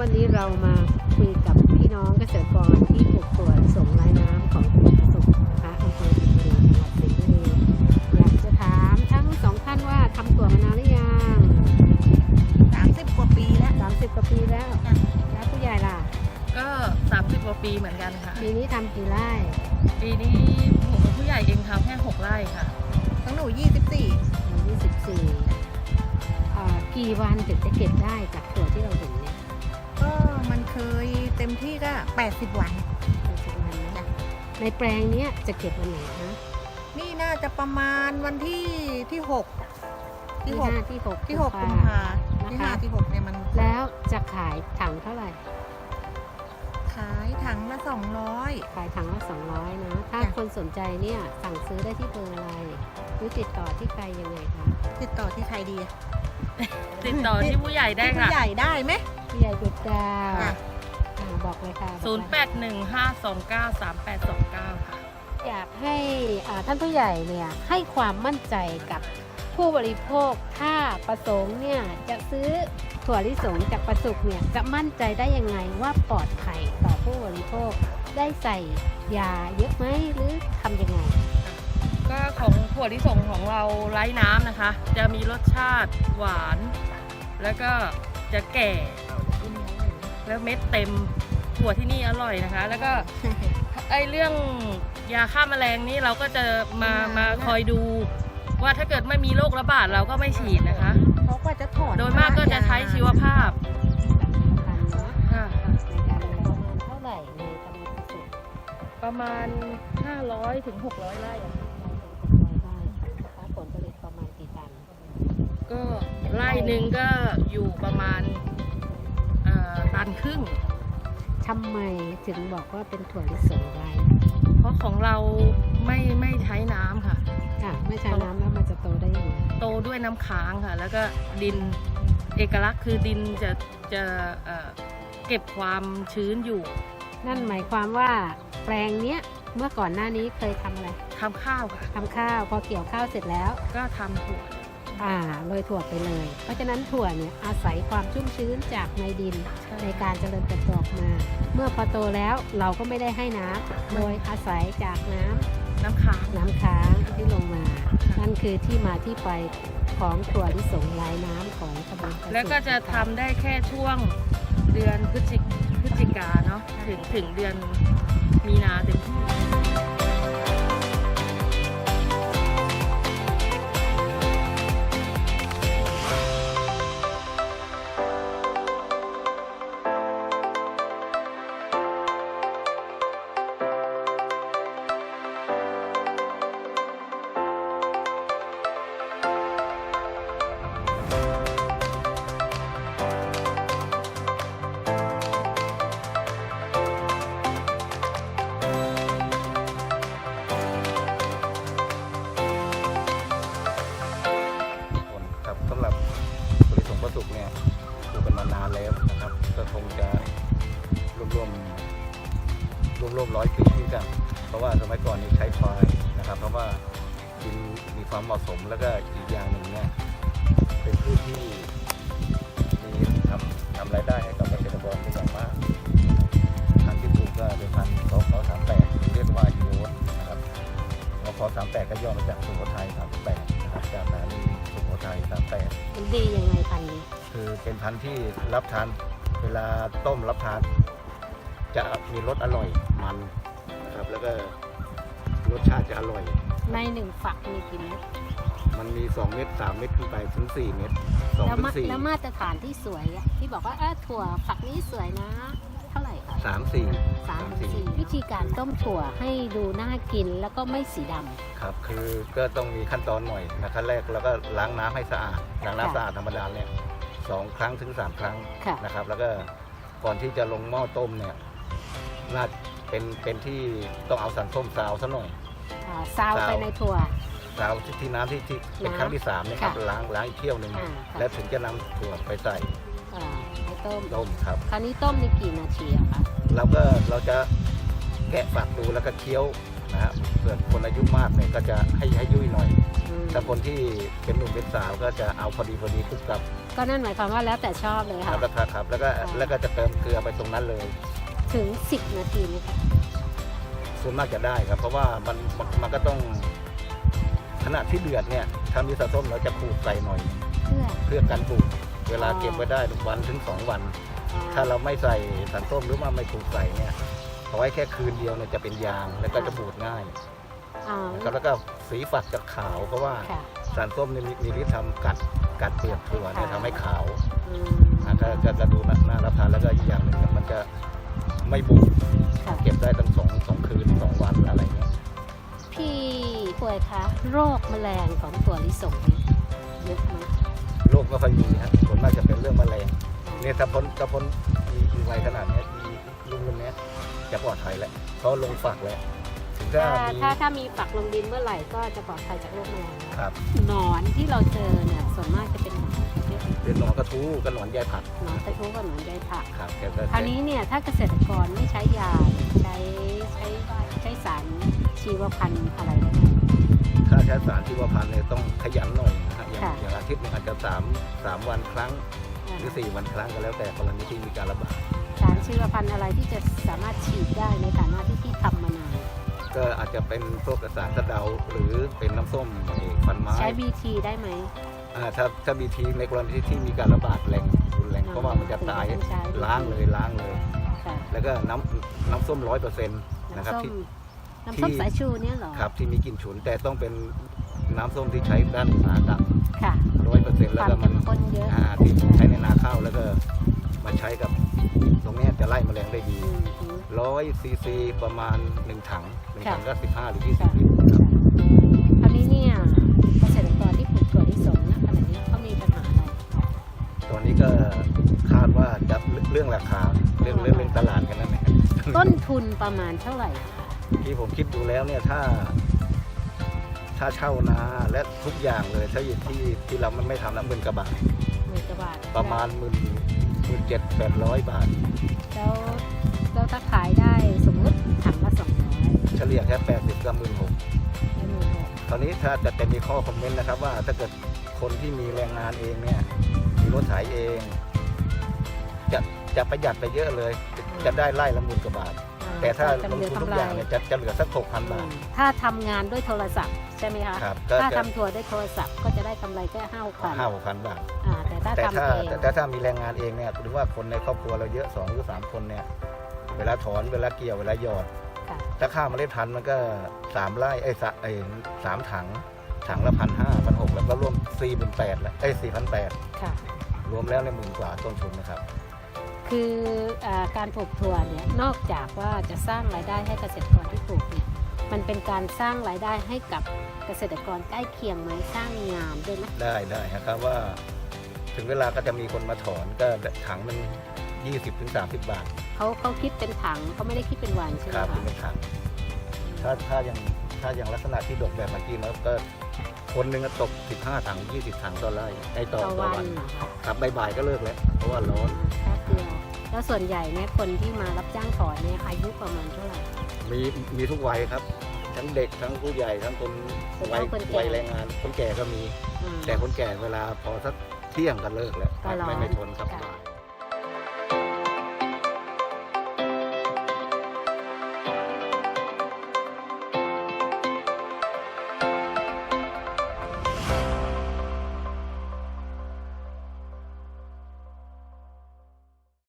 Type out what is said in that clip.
วันนี้เรามาคุยกับพี่น้องเกษตรกรที่ปลูกถั่วลิสงไร้น้ำของคุณประสบนะคะอำเภอสิงห์บุรีจังหวัดสิงห์บุรีอยากจะถามทั้งสองท่านว่าทำถั่วมานานหรือยังสามสิบกว่าปีแล้ว30กว่าปีแล้วแล้วผู้ใหญ่ล่ะ ก็30กว่าปีเหมือนกันค่ะ ปีนี้ทำกี่ไร่ปีนี้ผมกับผู้ใหญ่เองทำแค่6ไร่ค่ะ ของหนูยี่สิบสี่วันที่14อ่ากี่วันถึงจะเก็บได้จากถั่วที่เราเห็นเนี่ยก็มัน เคยเต็มที่ก็แปดสิบวัน 80วันนะในแปลงเนี้ยจะเก็บวันไหนฮะนี่น่าจะประมาณวันที่ที่หกที่หกห้าที่หกที่หกกุกุมมภาภาที่ห้าที่หกเนี่ยมันแล้วจะขายถังเท่าไหร่ ขายถังละสองร้อยขายถังละ200นะ ถ้าจ้ะ คนสนใจเนี่ยสั่งซื้อได้ที่เบอร์อะไรหรือติดต่อที่ใครยังไงคะ ติดต่อที่ใครดีอะติดต่อที่ผู้ใหญ่ได้ที่ค่ะผู้ใหญ่ได้ไหมพี่ใหญ่ดุดดาวค่ะ อ่าบอกเลยค่ะบอกเลย0815293829 ค่ะ อยากให้อ่าท่านผู้ใหญ่เนี่ยให้ความมั่นใจกับผู้บริโภคถ้าประสงค์เนี่ยจะซื้อถั่วลิสงจากประสุกเนี่ยจะมั่นใจได้ยังไงว่าปลอดภัยต่อผู้บริโภคได้ใส่ยาเยอะไหมหรือทำยังไง ก็ของถั่วลิสงของเราไร้น้ำนะคะ จะมีรสชาติหวาน แล้วก็ จะแก่ แล้วเม็ดเต็มถั่วที่นี่อร่อยนะคะ แล้วก็ไอเรื่องยาฆ่าแมลงนี่เราก็จะมามาคอยดู ว่าถ้าเกิดไม่มีโรคระบาดเราก็ไม่ฉีดนะคะเพราะว่าจะถอนโดยมากก็จะใช้ชีวภาพพันเนาะค่ะในการประมาณเท่าไหร่ในตำบลประสุกประมาณ 500ถึง600ไร่อะร้อยไร่นะคะผลผลิตประมาณกี่ตันก็ ไร่หนึ่งก็อยู่ประมาณเอ่อตันครึ่งทำไมถึงบอกว่าเป็นถั่วลิสงไร้เพราะของเราไม่ไม่ใช้น้ำค่ะค่ะ ไม่ใช้น้ำแล้วมันจะโตได้ยังไงโตด้วยน้ำค้างค่ะ แล้วก็ดินเอกลักษณ์คือดินจะจะเอ่อเก็บความชื้นอยู่ นั่นหมายความว่าแปลงเนี้ยเมื่อก่อนหน้านี้เคยทำอะไรทำข้าวค่ะทำข้าวพอเกี่ยวข้าวเสร็จแล้ว ก็ทำถั่ว อ่าโรยถั่วไปเลย เพราะฉะนั้นถั่วเนี่ยอาศัยความชุ่มชื้นจากในดินในการเจริญเติบโตออกมา เมื่อพอโตแล้วเราก็ไม่ได้ให้น้ำโดยอาศัยจากน้ำน้ำค้างน้ำค้างที่ลงมา นั่นคือที่มาที่ไปของถั่วลิสงลายน้ำของตำบลระสุแล้วก็จะทำได้แค่ช่วงเดือนพฤศจิพฤศจิกาเนาะถึงถึงเดือนมีนาเต็ งจะรวมรวมรวมรวมร้อยปีที่กันเพราะว่าสมัยก่อนนี่ใช้ควายนะครับ เพราะว่าดินมีความเหมาะสมแล้วก็อีกอย่างหนึ่งเนี่ยเป็นพืชที่มีทำทำรายได้ให้กับเกษตรกรเป็นอย่างมากพันธุ์ที่ปลูกก็เป็นพันธุ์สองสามแปดเรียกว่ายูโรนะครับสองสามแปดก็ย่อมาจากสุโขทัยสามแปดนะครับจากสถานีสุโขทัยสามแปดมันดียังไงพันธุ์นี้คือเป็นพันธุ์ที่รับทาน เวลาต้มรับทานจะมีรสอร่อยมันนะครับ แล้วก็รสชาติจะอร่อย ในหนึ่งฝักมีกี่เม็ดมันมี 2 เม็ด3เม็ดขึ้นไปถึง4เม็ด2แล้วถึมาง4แล้วมาตรฐานที่สวยอะที่บอกว่าเออถั่วฝักนี้สวยนะ เท่าไหร่คะ3 4สามสี่วิธีการต้มถั่วให้ดูน่ากินแล้วก็ไม่สีดำ ครับ คือก็ต้องมีขั้นตอนหน่อยนะขั้นแรกแล้วก็ล้างน้ำให้สะอาด ล้างน้ำค่ะ สะอาดธรรมดาเนี่ย สองครั้งถึง 3 ครั้งค่ะ นะครับ แล้วก็ก่อนที่จะลงหม้อต้มเนี่ยน่าเป็นเป็นที่ต้องเอาสันส้มซาวซะหน่อย อ่าซาวซาวไปในถั่ว ซาวที่ที่น้ำที่ที่เป็นน้ำครั้งที่3เนี่ยครับค่ะล้างล้างอีกเที่ยวหนึ่งอ่าค่ะ แล้วถึงจะนำถั่วไปใส่อ่าไปต้ม ต้มครับ คราวนี้ต้มในกี่นาทีอะคะเราก็เราจะแกะฝักดูแล้วก็เคี้ยวนะฮะเผื่อคนอายุมากเนี่ยก็จะให้ให้ยุ่ยหน่อยอืม แต่คนที่เป็นหนุ่มเป็นสาวก็จะเอาพอดีพอดีคลุกกับก็นั่นหมายความว่าแล้วแต่ชอบเลยครัค่ะบราคาครับ แล้วก็ค่ะแล้วก็จะเติมเกลือไปตรงนั้นเลย ถึง 10 นาทีไหมคะส่วนมากจะได้ครับ เพราะว่ามันมันมันก็ต้องขณะที่เดือดเนี่ยถ้ามีสะส้มเราจะขูดใส่หน่อย เพื่อเพื่อกันบูดเวลาอ๋อเก็บไว้ได้วันถึงสองวันอ๋อถ้าเราไม่ใส่สารส้มหรือว่าไม่ขูดใส่เนี่ยเอาไว้แค่คืนเดียวเนี่ยจะเป็นยางแล้วก็จะบูดง่าย อ๋อแล้วก็แล้วก็สีฝักจะขาวเพราะว่าค่ะ สารส้มเนี่ยมีมีฤทธิ์ทำกัดกัดเปลือกถั่วเนี่ยค่ะ ทำให้ขาวอืมอ่าถ้าจะจะดูน่าน่ารับทานแล้วก็อีกอย่างหนึ่งมันจะไม่บูดค่ะเก็บได้ตั้งสองสองคืนสองวันอะไรเงี้ยพี่ป่วยคะโรคแมลงของถั่วลิสงเนี่ยเยอะไหมโรคก็ค่อยมีฮะส่วนมากจะเป็นเรื่องแมลงเนี่ยถ้าพ้นถ้าพ้นมีมีไวขนาดเนี้ยมีรุ่นรุ่นเนี้ยจะปลอดภัยแล้วเขาลงฝักแล้ว ถึงถ้าถ้ามีถ้าถ้ามีฝักลงดินเมื่อไหร่ก็จะปลอดภัยจากโรคแมลงแล้วครับหนอนที่เราเจอเนี่ยส่วนมากจะเป็นหนอนเยอะเป็นหนอนกระทู้กับหนอนใยผักหนอนตะทุกับหนอนใยผักครับแกก็คราวนี้เนี่ยถ้าเกษตรกรไม่ใช้ยาใช้ใช้ใช้สารชีวพันธุ์อะไรได้ไหมถ้าใช้สารที่ว่าพันเนี่ยต้องขยันหน่อยนะฮะอย่างค่ะอย่างอาทิตย์หนึงอาจจะสามสามวันครั้งหรือสี่วันครั้งก็แล้วแต่กรณีที่มีการระบาดสารชีวพันธุ์อะไรที่จะสามารถฉีดได้ในฐานะที่ที่ทำมานาน ก็อาจจะเป็นพวกสารสะเดาหรือเป็นน้ำส้มเอกฟันไม้ใช้ BT ได้ไหม อ่าถ้าถ้ามีทีในกรณีที่มีการระบาดแรงรุนแรงเพราะว่ามันจะตายถึงต้องใช้ล้างเลยล้างเลย ค่ะแล้วก็น้ำน้ำส้มร้อยเปอร์เซ็นต์นะครับน้ำส้มที่ น้ำส้มที่ สายชูเนี่ยเหรอครับที่มีกลิ่นฉุนแต่ต้องเป็นน้ำส้มที่ใช้ด้านอุตสาหกรรมค่ะร้อยเปอร์เซ็นต์คแล้ววามก็มัเข้นมข้นเยอะอ่าที่ใช้ในนาข้าวแล้วก็มาใช้กับตรงเนี้ยจะไล่แมลงได้ดี อืมอื มร้อยซีซีประมาณหนึ่งถังหนึ่งค่ะถังก็สิบห้าหรือยี่สิค่ะบลิตรครับคราวนี้เนี่ยเกษตรกรที่ปลูกถั่วลิสงนะขณะนี้เขามีปัญหาอะไรตอนนี้ก็คาดว่าจะเรื่องราคาเรื่องเรื่องเรื่องตลาดกันนั่นแหละต้นทุนประมาณเท่าไหร่คะที่ผมคิดดูแล้วเนี่ยถ้า ถ้าเช่านาและทุกอย่างเลยถ้าอยู่ที่ที่เรามันไม่ทำแล้วหมื่นกว่าบาทหมื่นกว่าบาทประมาณหมื่น หมื่นเจ็ดแปดร้อยบาท แล้วแล้วถ้าขายได้สมมติถังละสองร้อยเฉลี่ยแค่แปดสิบกับหมื่นหกได้หมื่นหกคราวนี้ถ้าจะจะมีข้อคอมเมนต์นะครับว่าถ้าเกิดคนที่มีแรงงานเองเนี่ยมีรถไถเอง จะจะประหยัดไปเยอะเลย จะได้ไล่ละหมื่นกว่าบาท อ่แต่ถ้าจะลงเหลือทุนทุกกำไรอย่างเนี่ยจะจะเหลือสักหกพันอืบาทมถ้าทำงานด้วยโทรศัพท์ใช่ไหมคะ ครับก็ถ้าจะทำถั่วด้วยโทรศัพท์ก็จะได้กำไรแค่ห้าพันห้าหกพันบาทอ่าแต่ ถ้าแต่ทำถ้าเองแต่ถ้ามีแรงงานเองเนี่ยหรือว่าคนในครอบครัวเราเยอะสองหรือสามคนเนี่ยเวลาถอนเวลาเกี่ยวเวลาหยอด ค่ะถ้าข้าวเมาเล็ดพันธุ์มันก็สามไร่ไอ้ยสะไอ้สามถัง ถังละพันห้าพันหกแล้วก็รวมสี่หมื่นแปดแล้วไอ้สี่พันแปดค่ะ รวมแล้วในหมื่นกว่าต้นทุนนะครับ คืออาการปลูกถั่วเนี่ยนอกจากว่าจะสร้างรายได้ให้เกษตรกรที่ปลูกเนี่ยมันเป็นการสร้างรายได้ให้กับเกษตรกรใกล้เคียงไหมสร้างงานด้วยไหม ได้ได้นะครับว่า ถึงเวลาก็จะมีคนมาถอนก็ถังมันยี่สิบถึงสามสิบบาทเขาเขาคิดเป็นถังเขาไม่ได้คิดเป็นวันใช่ไหคมรับคะเป็นถังถ้าถ้าอย่างถ้าอย่างลักษณะที่ดกแบบเมื่อกี้นะก็คนหนึ่งก็ตกสิบห้าถังยี่สิบถังต่อไร่ไอ้ต่อต่อต่อวัวันนเหรอคะครับบ่ายๆก็เลิกแล้ว เพราะว่าร้อนแป๊บเดียวแล้วส่วนใหญ่เนี่ยคนที่มารับจ้างถอนเนี่ยอายุประมาณเท่าไหร่ มีมีทุกวัยครับ ทั้งเด็กทั้งผู้ใหญ่ทั้งคนคนวัยเฒ่าคนแก่ วัยแรงงานคนแก่ก็มีอืมแต่คนแก่เวลาพอสัก เที่ยงก็เลิกแล้วก็ร้อนไม่ไม่ทนครับค่ะบ่าย